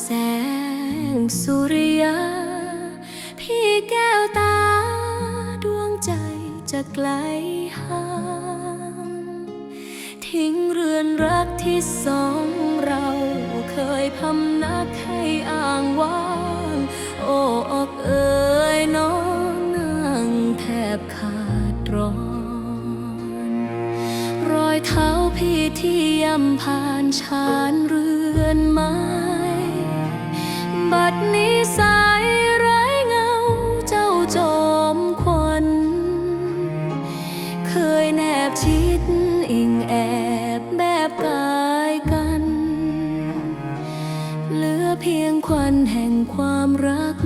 แสงสุริยา พี่แก้วตาดวงใจจะไกลห่าง ทิ้งเรือนรักที่สองเราเคยพำนักให้อ่างว่าง โอ้อกเอ๋ยน้องนางแทบขาดร้อน รอยเท้าพี่ที่ย่ำผ่านชานเรือนมา บัดนี้สายไร้เงาเจ้าจอมควันเคยแนบชิดอิงแอบแบบกายกัน เหลือเพียงควันแห่งความรัก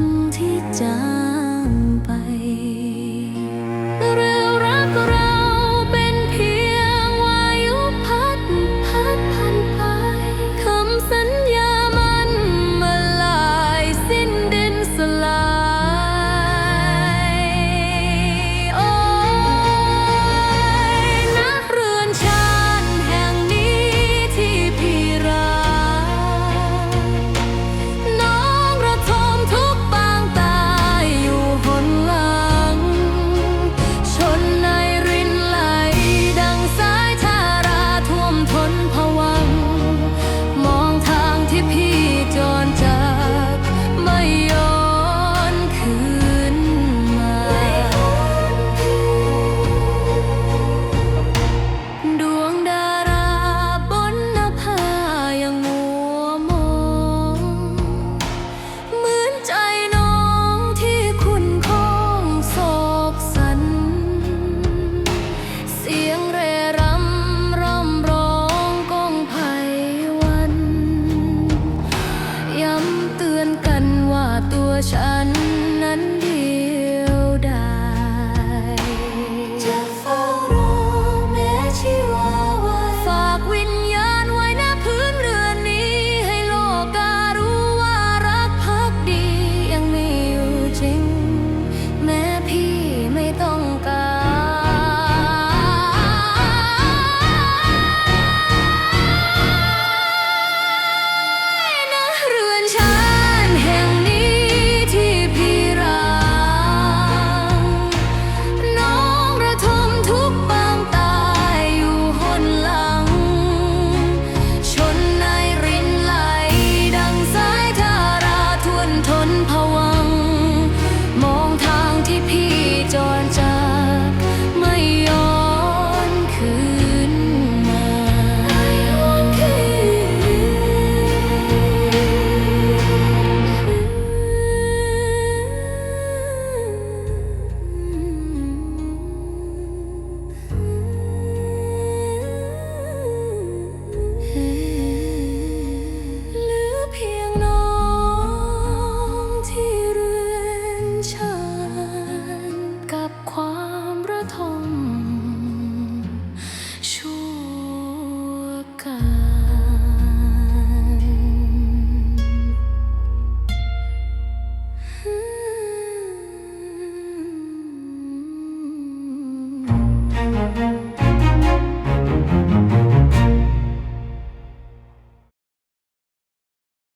morning.